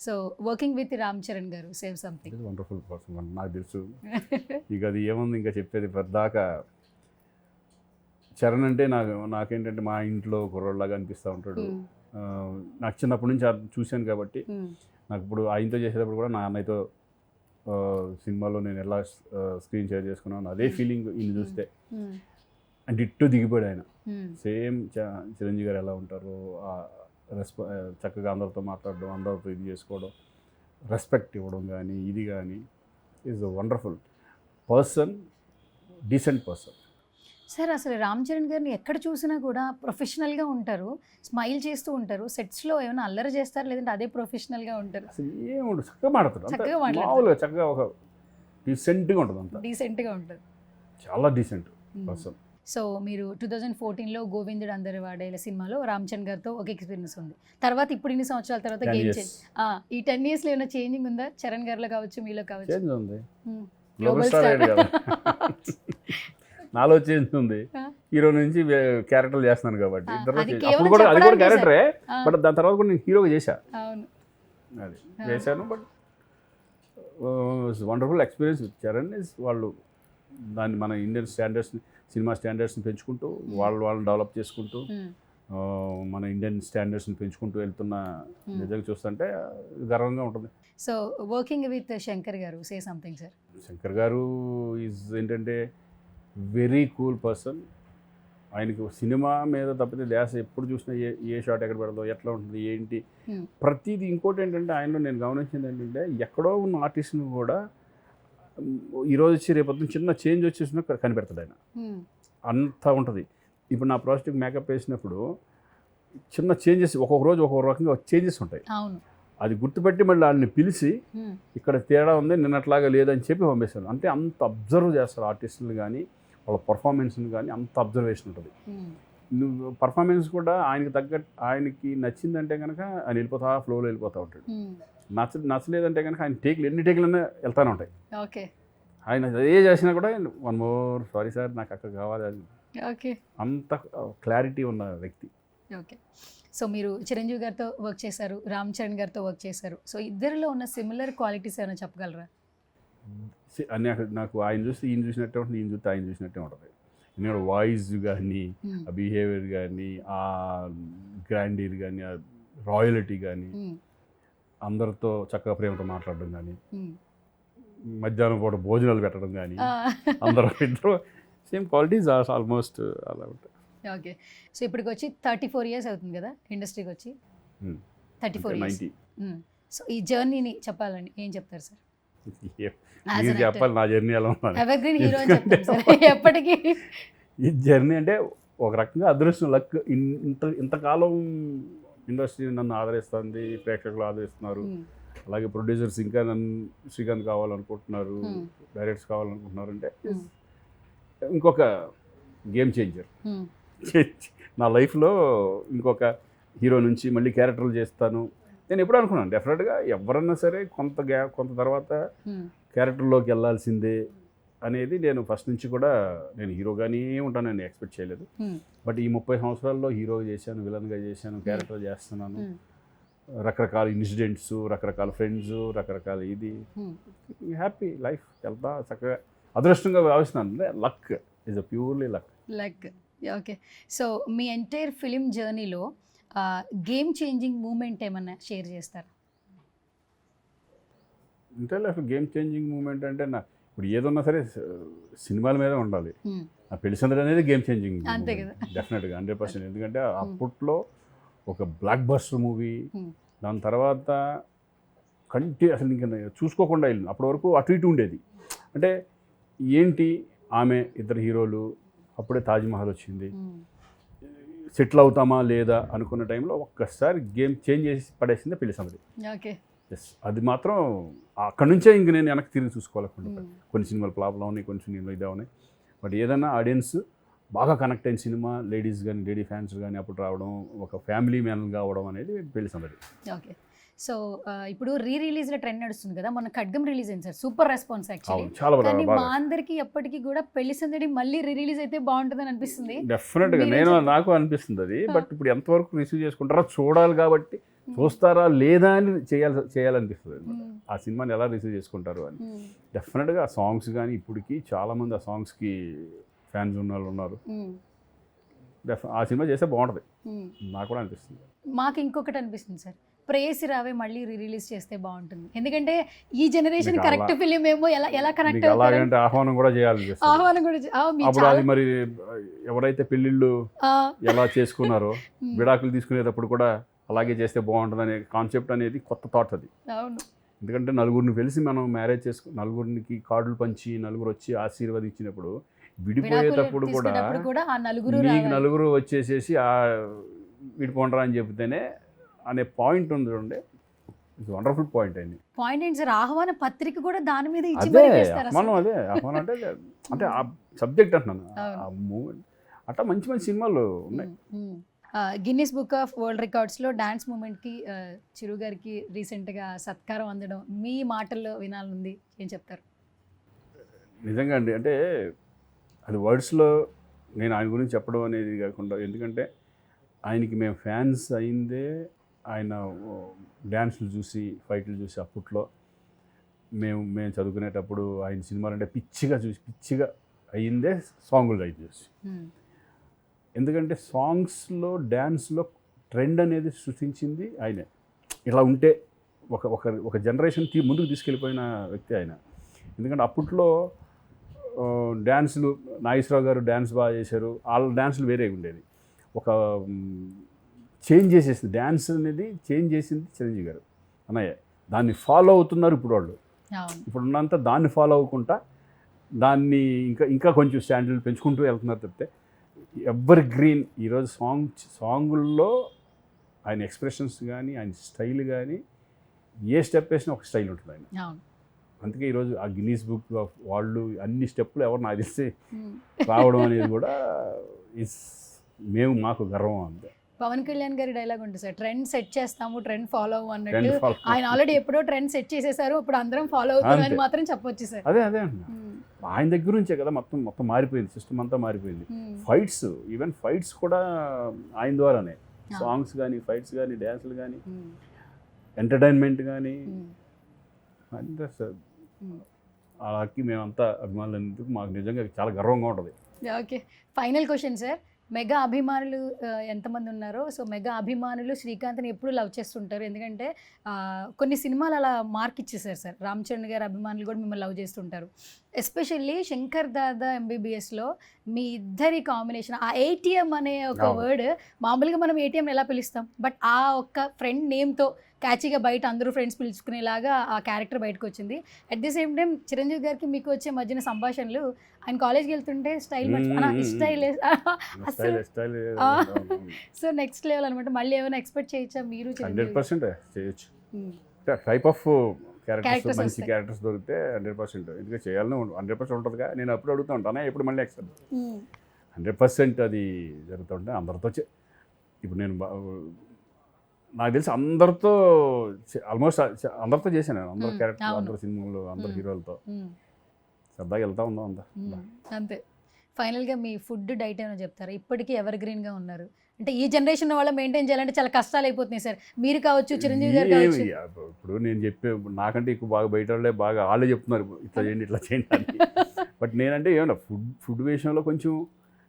So working with Ram Charan garu save something wonderful person నాకు తెలుసు ఇక అది ఏముంది ఇంకా చెప్పేది పెద్దాక చరణ్ అంటే నాకు నాకేంటంటే మా ఇంట్లో కుర్రోళ్ళలాగా అనిపిస్తూ ఉంటాడు. ఆ, నాకు చిన్నప్పటి నుంచి చూశాను కాబట్టి నాకు ఇప్పుడు ఆయనతో చేసేటప్పుడు కూడా నా అన్నయ్యతో సినిమాలో నేను ఎలా స్క్రీన్ షేర్ చేసుకున్నాను అదే ఫీలింగ్ ఈయన చూస్తే. అండ్ ఇట్టు దిగిపోయాడు ఆయన. సేమ్ చిరంజీవి గారు ఎలా ఉంటారు రెస్ప చక్కగా అందరితో మాట్లాడడం అందరితో ఇది చేసుకోవడం రెస్పెక్ట్ ఇవ్వడం కానీ ఇది కానీ is wonderful person decent person sir అసలు రామ్ చరణ్ గారిని ఎక్కడ చూసినా కూడా ప్రొఫెషనల్గా ఉంటారు స్మైల్ చేస్తూ ఉంటారు సెట్స్లో ఏమైనా అల్లరి చేస్తారు లేదంటే అదే ప్రొఫెషనల్గా ఉంటారు? అసలు ఏముండదు చక్కగా మాట్లాడతాడు అంతే చక్కగా. మామూలుగా చక్కగా ఒక డీసెంట్గా ఉంటుంది అంతా డీసెంట్గా ఉంటుంది. చాలా డీసెంట్ పర్సన్ సో మీరు టూ థౌజండ్ ఫోర్టీన్లో గోవిందుడు అందరి వాడేల సినిమాలో రామ్ చరణ్ గారితో ఒక ఎక్స్పీరియన్స్ ఉంది. తర్వాత ఇప్పుడు ఇన్ని సంవత్సరాల తర్వాత గేమ్ చేంజ్ ఈ టెన్ ఇయర్స్లో ఏమైనా చేంజింగ్ ఉందా? చరణ్ గారిలో కావచ్చు మీలో కావచ్చు? Hmm. నాలో చేంజ్ ఉంది. హీరో నుంచి క్యారెక్టర్ చేస్తున్నాను కాబట్టి అప్పుడు కూడా అది కూడా క్యారెక్టరే బట్ దాని తర్వాత కూడా నేను హీరోగా చేశా. అది. చేశాను but wonderful experience Charan is వాళ్ళు దాన్ని మన ఇండియన్ స్టాండర్డ్స్ని సినిమా స్టాండర్డ్స్ని పెంచుకుంటూ వాళ్ళు వాళ్ళని డెవలప్ చేసుకుంటూ Hmm. మన ఇండియన్ స్టాండర్డ్స్ని పెంచుకుంటూ వెళ్తున్న Hmm. నిజంగా చూస్తుంటే గర్వంగా ఉంటుంది సో వర్కింగ్ విత్ శంకర్ గారు సే సంథింగ్ సార్ శంకర్ గారు ఈజ్ ఏంటంటే వెరీ కూల్ పర్సన్ ఆయనకు సినిమా మీద తప్పితే ధ్యాస ఎప్పుడు చూసినా ఏ ఏ షాట్ ఎక్కడ పెడతాం ఎట్లా ఉంటుంది ఏంటి Hmm. ప్రతిదీ ఇంకోటి ఏంటంటే ఆయనలో నేను గమనించింది ఏంటంటే ఎక్కడో ఉన్న ఆర్టిస్ట్ని కూడా ఈరోజు వచ్చి రేపొద్దున చిన్న చేంజ్ వచ్చేసినా కనిపెడతాడు ఆయన. అంత ఉంటుంది. ఇప్పుడు నా ప్రాజెక్ట్కి మేకప్ వేసినప్పుడు చిన్న చేంజెస్ ఒక్కొక్క రోజు ఒక్కొక్క రకంగా చేంజెస్ ఉంటాయి. అది గుర్తుపెట్టి మళ్ళీ వాళ్ళని పిలిచి. ఇక్కడ తేడా ఉంది నిన్నట్లాగా లేదని చెప్పి పంపిస్తాను అంటే అంత అబ్జర్వ్ చేస్తారు ఆర్టిస్టులు కానీ వాళ్ళ పర్ఫార్మెన్స్ని కానీ అంత అబ్జర్వేషన్ ఉంటుంది. నువ్వు పర్ఫార్మెన్స్ కూడా ఆయనకి తగ్గట్టు ఆయనకి నచ్చిందంటే కనుక ఆయన వెళ్ళిపోతా ఫ్లోలో వెళ్ళిపోతూ ఉంటాడు. నచ్చ నచ్చలేదంటే కనుక ఆయన టేక్లు ఎన్ని టేకులన్నా వెళ్తానే ఉంటాయి. ఓకే. ఆయన ఏ చేసినా కూడా వన్ మోర్ సారీ సార్ నాకు అక్కడ కావాలి అది ఓకే. అంత క్లారిటీ ఉన్న వ్యక్తి. ఓకే. సో మీరు చిరంజీవి గారితో వర్క్ చేశారు రామ్ చరణ్ గారితో వర్క్ చేశారు. సో ఇద్దరిలో ఉన్న సిమిలర్ క్వాలిటీస్ ఏమైనా చెప్పగలరా? నాకు- ఆయన చూస్తే ఈయన చూసినట్టే ఉంటుంది ఈయన చూస్తే ఆయన చూసినట్టే ఉంటుంది. ఎందుకంటే వాయిస్ కానీ. ఆ బిహేవియర్ కానీ ఆ గ్రాండీర్ కానీ ఆ రాయలిటీ కానీ. అందరితో చక్కగా ప్రేమతో మాట్లాడడం కానీ. మధ్యాహ్నం పూట భోజనాలు పెట్టడం కానీ. అందరూ ఇద్దరు సేమ్ క్వాలిటీస్ ఆల్మోస్ట్ అలా ఉంటాయి. ఓకే. సో ఇప్పటికి వచ్చి థర్టీ ఫోర్ ఇయర్స్ అవుతుంది కదా ఇండస్ట్రీకి వచ్చి. Thirty four years. సో ఈ జర్నీని చెప్పాలని ఏం చెప్తారు సార్? మీరు చెప్పాలి నా జర్నీ ఎలా ఉందని. ఎవర్ గ్రీన్ హీరో అని చెప్తారు సార్. ఎప్పటికీ. ఈ జర్నీ అంటే ఒక రకంగా అదృష్టం లక్ ఇంత ఇంతకాలం ఇండస్ట్రీ నన్ను ఆదరిస్తుంది ప్రేక్షకులు ఆదరిస్తున్నారు. అలాగే ప్రొడ్యూసర్స్ ఇంకా నన్ను శ్రీకాంత్ కావాలనుకుంటున్నారు. డైరెక్టర్స్ కావాలనుకుంటున్నారు అంటే. ఇంకొక గేమ్ చేంజర్. నా లైఫ్లో ఇంకొక హీరో నుంచి మళ్ళీ క్యారెక్టర్లు చేస్తాను నేను ఎప్పుడు అనుకున్నాను డెఫినెట్గా ఎవరన్నా సరే కొంత గ్యా కొంత తర్వాత. క్యారెక్టర్లోకి వెళ్ళాల్సిందే అనేది నేను ఫస్ట్ నుంచి కూడా నేను హీరోగానే ఉంటానని ఎక్స్పెక్ట్ చేయలేదు. Hmm. బట్ ఈ ముప్పై సంవత్సరాల్లో హీరో చేశాను విలన్గా చేశాను క్యారెక్టర్ చేస్తున్నాను. Hmm. రకరకాల ఇన్సిడెంట్స్ రకరకాల ఫ్రెండ్స్ రకరకాల ఇది. Hmm. హ్యాపీ లైఫ్ వెళ్తా చక్కగా అదృష్టంగా భావిస్తున్నాను. Luck is a purely luck like okay so me entire film జర్నీలో గేమ్ చేంజింగ్ మూమెంట్ ఏమన్నా షేర్ చేస్తారా? అంటే అసలు గేమ్ చేంజింగ్ మూమెంట్ అంటే నా ఇప్పుడు ఏదన్నా సరే సినిమాల మీద ఉండాలి. ఆ పెళ్ళిసందడి అనేది గేమ్ చేంజింగ్. డెఫినెట్గా హండ్రెడ్ పర్సెంట్. ఎందుకంటే అప్పట్లో ఒక బ్లాక్ బస్టర్ మూవీ. దాని తర్వాత కంటి అసలు ఇంకా చూసుకోకుండా వెళ్ళింది అప్పటి వరకు అటు ఇటు ఉండేది. అంటే ఏంటి ఆమె ఇద్దరు హీరోలు అప్పుడే తాజ్మహల్ వచ్చింది. సెటిల్ అవుతామా లేదా అనుకున్న టైంలో ఒక్కసారి గేమ్ చేంజ్ చేసి పడేసింది పెళ్ళి సందడి. ఎస్ అది మాత్రం అక్కడి నుంచే ఇంక నేను వెనక్కి తిరిగి చూసుకోవాలనుకుంటా Hmm. కొన్ని సినిమాలు ఫ్లాప్లో ఉన్నాయి కొన్ని సినిమాలు ఇదే ఉన్నాయి. బట్ ఏదైనా ఆడియన్స్ బాగా కనెక్ట్ అయిన సినిమా లేడీస్ కానీ లేడీ ఫ్యాన్స్ కానీ అప్పుడు రావడం ఒక ఫ్యామిలీ మ్యాన్ కావడం అనేది పెళ్ళి సందడి. ఓకే. సో ఇప్పుడు రీ రిలీజ్లో ట్రెండ్ నడుస్తుంది కదా మన ఖడ్గం రిలీజ్ అయింది సార్. Super response actually. కానీ మా అందరికి ఎప్పటికీ కూడా పెళ్ళి సందడి మళ్ళీ రీ రిలీజ్ అయితే బాగుంటుందని అనిపిస్తుంది. డెఫినెట్గా నేను. నాకు అనిపిస్తుంది అది. బట్ ఇప్పుడు ఎంతవరకు రిసీవ్ చేసుకుంటారో చూడాలి కాబట్టి చూస్తారా లేదా అని చేయాలి చేయాలనిపిస్తుంది అన్నమాట. Hmm. ఆ సినిమాని ఎలా రిసీవ్ చేసుకుంటారు అని. డెఫినెట్గా ఆ సాంగ్స్ కానీ ఇప్పటికి చాలామంది ఆ సాంగ్స్కి ఫ్యాన్స్ ఉన్న వాళ్ళు ఉన్నారు ఆ సినిమా చేస్తే బాగుంటుంది. నాకు కూడా అనిపిస్తుంది మాకు ఇంకొకటి అనిపిస్తుంది సార్ ప్రేయసి రావే మళ్ళీ రీ రిలీజ్ చేస్తే బాగుంటుంది ఎందుకంటే ఈ జనరేషన్ కరెక్ట్ ఫిలిం ఏమో ఎలా ఎలా కనెక్ట్ అలాగంటే ఆహ్వానం కూడా చేయాలనిపిస్తుంది ఆహ్వానం కూడా అప్పుడు అది మరి ఎవరైతే పెళ్ళిళ్ళు ఎలా చేసుకున్నారో. విడాకులు తీసుకునేటప్పుడు కూడా అలాగే చేస్తే బాగుంటుంది అనే కాన్సెప్ట్ అనేది కొత్త థాట్ అది. ఎందుకంటే నలుగురిని కలిసి మనం మ్యారేజ్ చేసుకు నలుగురికి కార్డులు పంచి నలుగురు వచ్చి ఆశీర్వదించినప్పుడు విడిపోయేటప్పుడు కూడా మీకు. నలుగురు వచ్చేసేసి ఆ విడిపోండరా అని చెప్తేనే అనే పాయింట్ ఉంది చూడండి. ఇట్స్ వండర్ఫుల్ పాయింట్ అయింది పాయింట్ ఏంటి సార్? ఆహ్వాన పత్రిక కూడా దాని మీద అదే. అదే ఆహ్వానం అంటే అంటే ఆ సబ్జెక్ట్ అంటున్నాను. ఆ మూమెంట్ అట్లా మంచి మంచి సినిమాలు ఉన్నాయి. గిన్నిస్ బుక్ ఆఫ్ వరల్డ్ రికార్డ్స్లో డాన్స్ మూమెంట్కి చిరు గారికి రీసెంట్గా సత్కారం అందడం మీ మాటల్లో వినాలనుంది. ఏం చెప్తారు? నిజంగా అండి. అంటే అది వర్డ్స్లో నేను ఆయన గురించి చెప్పడం అనేది కాకుండా ఎందుకంటే ఆయనకి మేము ఫ్యాన్స్ అయిందే ఆయన డ్యాన్స్లు చూసి ఫైట్లు చూసి అప్పట్లో మేము మేము చదువుకునేటప్పుడు ఆయన సినిమాలు అంటే పిచ్చిగా చూసి పిచ్చిగా అయ్యిందే సాంగులు రైట్ చేసి. ఎందుకంటే సాంగ్స్లో డ్యాన్స్లో ట్రెండ్ అనేది సృష్టించింది ఆయనే. ఇలా ఉంటే ఒక ఒక ఒక జనరేషన్ తీ ముందుకు తీసుకెళ్ళిపోయిన వ్యక్తి ఆయన. ఎందుకంటే అప్పట్లో డ్యాన్సులు నాగేశ్వరరావు గారు డ్యాన్స్ బాగా చేశారు. వాళ్ళ డ్యాన్సులు వేరేగా ఉండేది ఒక చేంజ్ చేసేసింది. డ్యాన్స్ అనేది చేంజ్ చేసింది చిరంజీవి గారు అన్నయ్య. దాన్ని ఫాలో అవుతున్నారు ఇప్పుడు వాళ్ళు. అవును. ఇప్పుడు ఉన్నంత దాన్ని ఫాలో అవ్వకుండా దాన్ని ఇంకా ఇంకా కొంచెం స్టాండర్డ్ పెంచుకుంటూ వెళ్తున్నారు తప్పితే ఎవర్ గ్రీన్ ఈరోజు సాంగ్ సాంగుల్లో ఆయన ఎక్స్ప్రెషన్స్ కానీ ఆయన స్టైల్ కానీ ఏ స్టెప్ వేసినా ఒక స్టైల్ ఉంటుంది ఆయన అందుకే ఈరోజు ఆ గిన్నీస్ బుక్ ఆఫ్ వాళ్ళు అన్ని స్టెప్పులు ఎవరు నాకు తెలిసి. రావడం అనేది కూడా ఇస్ మేము మాకు గర్వం అంతే పవన్ కళ్యాణ్ గారి డైలాగ్ ఉంటుంది సార్ ట్రెండ్ సెట్ చేస్తాము ట్రెండ్ ఫాలో అన్నట్టు. ఆయన ఆల్రెడీ ఎప్పుడో ట్రెండ్ సెట్ చేసేసారు ఇప్పుడు అందరం ఫాలో అవుతున్నామని అంతే. మాత్రం చెప్పొచ్చు సార్ అదే అదే. ఆయన దగ్గర నుంచే కదా మొత్తం మొత్తం మారిపోయింది సిస్టమ్ అంతా మారిపోయింది. ఫైట్స్ ఈవెన్ ఫైట్స్ కూడా ఆయన ద్వారానే. సాంగ్స్ కానీ ఫైట్స్ కానీ డ్యాన్సులు కానీ. ఎంటర్టైన్మెంట్ కానీ. అంతే సార్ మ్మ్. అలాకి మేమంతా అభిమానులు మాకు నిజంగా చాలా గర్వంగా ఉంటుంది okay final question sir mega అభిమానులు ఎంతమంది ఉన్నారో సో మెగా అభిమానులు శ్రీకాంత్ని ఎప్పుడు లవ్ చేస్తుంటారు. ఎందుకంటే కొన్ని సినిమాలు అలా మార్క్ ఇచ్చేసారు సార్. రామ్ చరణ్ గారి అభిమానులు కూడా మిమ్మల్ని లవ్ చేస్తుంటారు. ఎస్పెషల్లీ శంకర్ దాదా ఎంబీబీఎస్లో మీ ఇద్దరి కాంబినేషన్ ఆ ఏటీఎం అనే ఒక. వర్డ్ మామూలుగా మనం ఏటీఎం ఎలా పిలుస్తాం? బట్ ఆ ఒక్క ఫ్రెండ్ నేమ్తో క్యాచీగా బయట అందరూ ఫ్రెండ్స్ పిలుచుకునేలాగా ఆ క్యారెక్టర్ బయటకు వచ్చింది at the same time Chiranjeevi గారికి మీకు వచ్చే మధ్యన సంభాషణలు ఆయన కాలేజ్కి వెళ్తుంటే స్టైల్. స్టైల్ అసలు. సో నెక్స్ట్ లెవెల్ అనమాట మళ్ళీ ఏమైనా ఎక్స్పెక్ట్ చేయొచ్చా మీరు హండ్రెడ్ పర్సెంట్ చేయొచ్చు. టైప్ ఆఫ్ క్యారెక్టర్స్ మంచి. క్యారెక్టర్స్ దొరికితే హండ్రెడ్ పర్సెంట్ ఎందుకంటే చేయాలని హండ్రెడ్ పర్సెంట్ ఉంటుందిగా నేను అప్పుడు అడుగుతూ ఉంటాను ఎప్పుడు మళ్ళీ ఎక్సెప్ట్ మ్మ్. హండ్రెడ్ పర్సెంట్ అది జరుగుతుంటే అందరితో ఇప్పుడు నేను నాకు తెలిసి అందరితో ఆల్మోస్ట్ అందరితో చేశాను అందరు క్యారెక్టర్. అందరు సినిమాలు అందరు. హీరోలతో. సరదాగా వెళ్తా ఉందాం అంతా. అంతే. ఫైనల్గా మీ ఫుడ్ డైట్ ఏమైనా చెప్తారా? ఇప్పటికీ ఎవర్ గ్రీన్గా ఉన్నారు. అంటే ఈ జనరేషన్ వాళ్ళ మెయింటైన్ చేయాలంటే చాలా కష్టాలు అయిపోతున్నాయి సార్. మీరు కావచ్చు చిరంజీవి గారు కావచ్చు. ఇప్పుడు నేను చెప్పే నాకంటే ఎక్కువ బాగా బయట వాళ్ళే బాగా వాళ్ళే చెప్తున్నారు. ఇట్లా చేయండి ఇట్లా చేయండి అని. బట్ నేనంటే ఏమన్నా ఫుడ్ ఫుడ్ విషయంలో కొంచెం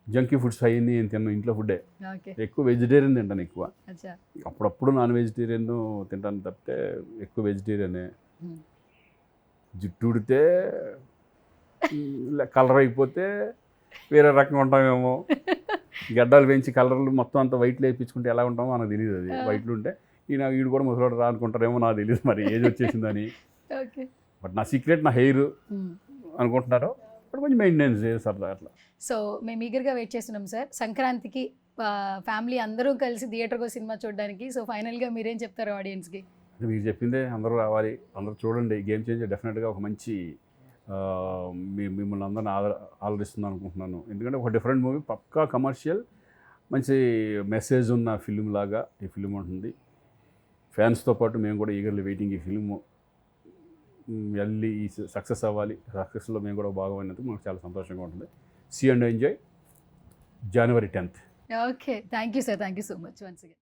జంకీ ఫుడ్స్ అయ్యింది నేను తిన్నాను ఇంట్లో ఫుడ్డే. ఎక్కువ వెజిటేరియన్ తింటాను ఎక్కువ. అప్పుడప్పుడు నాన్ వెజిటేరియన్ తింటాను తప్పితే ఎక్కువ వెజిటేరియనే. మ్మ్. కలర్ అయిపోతే వేరే రకంగా ఉంటామేమో. గడ్డాలు పెంచి కలర్లు మొత్తం అంతా వైట్లు వేయించుకుంటే ఎలా ఉంటామో మనకు తెలియదు అది. వైట్లు ఉంటే ఈయన వీడు కూడా ముసలాడు రా అనుకుంటారేమో నాకు తెలియదు మరి ఏజ్ వచ్చేసిందని. ఓకే. బట్ నా సీక్రెట్ నా హెయిర్. అనుకుంటున్నారు బట్ కొంచెం మెయింటెనెన్స్ సరదా అట్లా సో మేము ఈగర్గా వెయిట్ చేస్తున్నాం సార్. సంక్రాంతికి ఫ్యామిలీ అందరూ కలిసి థియేటర్కి సినిమా చూడడానికి. సో ఫైనల్గా మీరేం చెప్తారు ఆడియన్స్కి మీరు చెప్పిందే అందరూ రావాలి. అందరూ చూడండి. గేమ్ చేంజర్ డెఫినెట్గా ఒక మంచి మిమ్మల్ని అందరిని ఆదర ఆదరిస్తుంది అనుకుంటున్నాను ఎందుకంటే ఒక డిఫరెంట్ మూవీ పక్కా కమర్షియల్ మంచి మెసేజ్ ఉన్న ఫిలిం లాగా ఈ ఫిలిం ఉంటుంది. ఫ్యాన్స్తో పాటు మేము కూడా ఈగర్లీ వెయిటింగ్ ఈ ఫిలిం వెళ్ళి సక్సెస్ అవ్వాలి. సక్సెస్లో మేము కూడా భాగమైనందుకు మాకు చాలా సంతోషంగా ఉంటుంది. See and enjoy. January tenth. Okay. Thank you sir. Thank you so much once again.